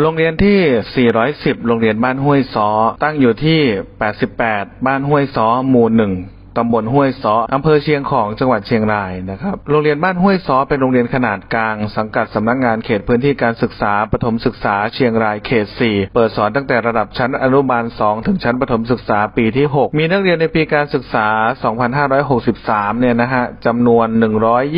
โรงเรียนที่ 410 โรงเรียนบ้านห้วยซ้อ ตั้งอยู่ที่ 88 บ้านห้วยซ้อ หมู่ 1 ตำบลห้วยซ้ออำเภอเชียงของจังหวัดเชียงรายนะครับ โรงเรียนบ้านห้วยซ้อเป็นโรงเรียนขนาดกลาง สังกัดสำนักงานเขตพื้นที่การศึกษาปฐมศึกษาเชียงรายเขต 4 เปิดสอนตั้งแต่ระดับชั้นอนุบาล 2 ถึงชั้นประถมศึกษาปีที่ 6 มีนักเรียนในปีการศึกษา 2563 เนี่ยนะฮะจำนวน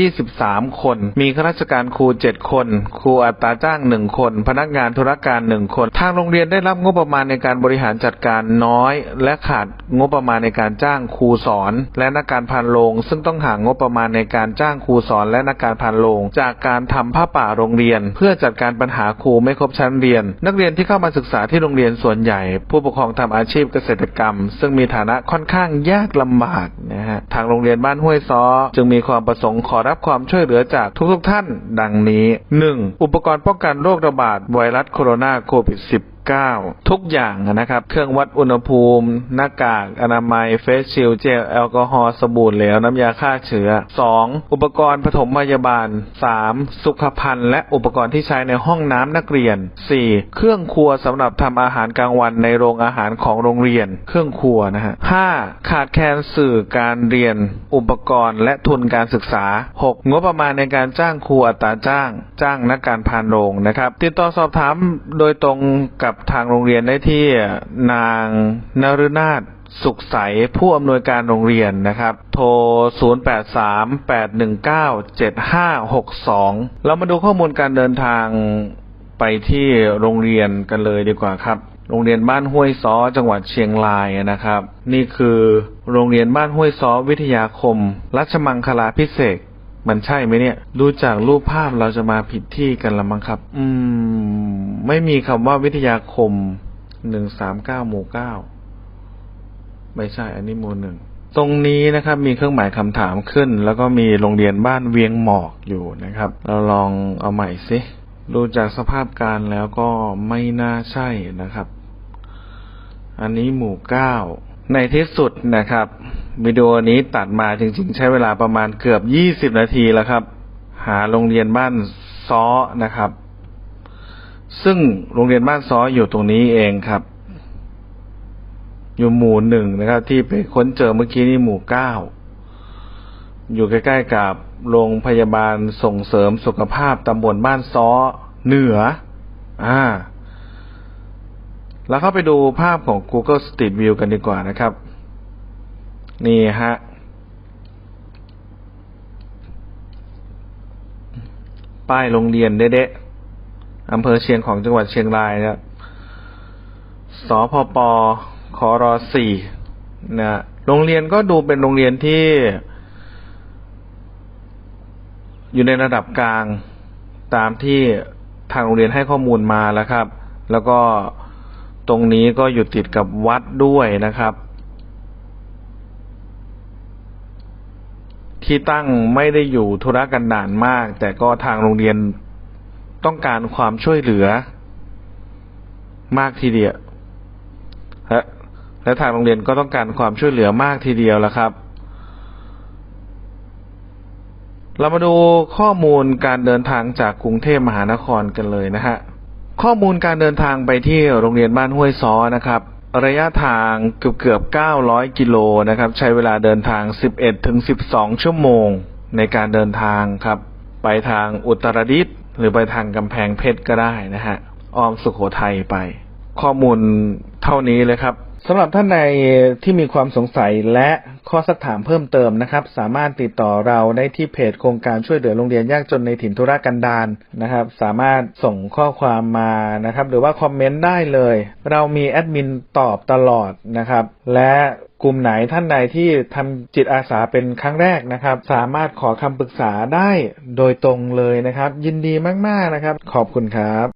123 คน มีข้าราชการครู 7 คน ครูอัตราจ้าง 1 คน พนักงานธุรการ 1 คน ทางโรงเรียนได้รับงบประมาณในการบริหารจัดการน้อย และขาดงบประมาณในการจ้างครูสอนและนักการพานโรงซึ่งต้องหางบประมาณในการจ้างครูสอนและนักการพานโรงจากการทำผ้าป่าโรงเรียน เพื่อจัดการปัญหาครูไม่ครบชั้นเรียน นักเรียนที่เข้ามาศึกษาที่โรงเรียนส่วนใหญ่ ผู้ปกครองทำอาชีพเกษตรกรรม ซึ่งมีฐานะค่อนข้างยากลำบากนะฮะทางโรงเรียนบ้านห้วยซ้อ จึงมีความประสงค์ขอรับความช่วยเหลือจากทุกๆท่าน ดังนี้ 1. อุปกรณ์ป้องกันโรคระบาดไวรัสโคโรนาโควิด -19 ทุกอย่างนะครับ เครื่องวัดอุณหภูมิ หน้ากากอนามัยเฟสชิลเจลแอลกอฮอล์สบู่เหลวน้ำยาฆ่าเชื้อ 2. อุปกรณ์ปฐมพยาบาล 3. สุขภัณฑ์และอุปกรณ์ที่ใช้ในห้องน้ำนักเรียน 4. เครื่องครัวสำหรับทำอาหารกลางวันในโรงอาหารของโรงเรียน เครื่องครัวนะฮะ 5. ขาดแคลนสื่อการเรียน อุปกรณ์และทุนการศึกษา 6. งบประมาณในการจ้างครูอัตราจ้าง จ้างนักการพานโรงนะครับ ติดต่อสอบถามโดยตรงกับทางโรงเรียนได้ที่นางนฤนาถสุขใสผู้อำนวยการโรงเรียนนะครับ โทร 0838197562 เรามาดูข้อมูลการเดินทางไปที่โรงเรียนกันเลยดีกว่าครับ โรงเรียนบ้านห้วยซ้อจังหวัดเชียงรายนะครับ นี่คือโรงเรียนบ้านห้วยซ้อวิทยาคม รัชมังคลาพิเศษ มันใช่ไหมเนี่ย ดูจากรูปภาพเราจะมาผิดที่กันละมั้งครับ อืม ไม่มีคำว่าวิทยาคมหนึ่งสามเก้าหมู่เก้าไม่ใช่ อันนี้หมู่หนึ่ง ตรงนี้นะครับ มีเครื่องหมายคำถามขึ้น แล้วก็มีโรงเรียนบ้านเวียงหมอกอยู่นะครับ เราลองเอาใหม่สิดูจากสภาพการแล้วก็ไม่น่าใช่นะครับ อันนี้หมู่เก้า ในที่สุดนะครับ วิดีโอนี้ตัดมาจริงๆ ใช้เวลาประมาณเกือบ20นาทีแล้วครับ หาโรงเรียนบ้านซ้อนะครับ ซึ่งโรงเรียนบ้านซ้ออยู่ตรงนี้เองครับ อยู่หมู่หนึ่งนะครับ ที่ไปค้นเจอเมื่อกี้นี่หมู่เก้าอยู่ใกล้ๆกับโรงพยาบาลส่งเสริมสุขภาพตำบลบ้านซ้อเหนือ อ่า แล้วเข้าไปดูภาพของ Google Street View กันดีกว่านะครับ นี่ฮะ ป้ายโรงเรียนเด๊ะอำเภอเชียงของจังหวัดเชียงรายนะครับสพปครสี่นะโรงเรียนก็ดูเป็นโรงเรียนที่ อยู่ในระดับกลางตามที่ทางโรงเรียนให้ข้อมูลมาแล้วครับ แล้วก็ตรงนี้ก็อยู่ติดกับวัดด้วยนะครับ ที่ตั้งไม่ได้อยู่ธุรกันดารมาก แต่ก็ทางโรงเรียนต้องการความช่วยเหลือ มากทีเดียวและและทางโรงเรียนก็ต้องการความช่วยเหลือมากทีเดียวแล้วครับ เรามาดูข้อมูลการเดินทางจากกรุงเทพมหานครกันเลยนะฮะข้อมูลการเดินทางไปที่โรงเรียนบ้านห้วยซ้อนะครับ ระยะทางเกือบเกือบ 900 กิโลนะครับ ใช้เวลาเดินทาง 11 ถึง 12 ชั่วโมงในการเดินทางครับ ไปทางอุตรดิตถ์หรือไปทางกำแพงเพชรก็ได้นะฮะอ้อมสุขโขทัยไป ข้อมูลเท่านี้เลยครับ สำหรับท่านใดที่มีความสงสัยและข้อสักถามเพิ่มเติมนะครับ สามารถติดต่อเราได้ที่เพจโครงการช่วยเหลือโรงเรียนยากจนในถิ่นธุรกันดารนะครับ สามารถส่งข้อความมานะครับ หรือว่าคอมเมนต์ได้เลย เรามีแอดมินตอบตลอดนะครับ และกลุ่มไหนท่านใดที่ทำจิตอาสาเป็นครั้งแรกนะครับ สามารถขอคำปรึกษาได้โดยตรงเลยนะครับ ยินดีมากๆนะครับ ขอบคุณครับ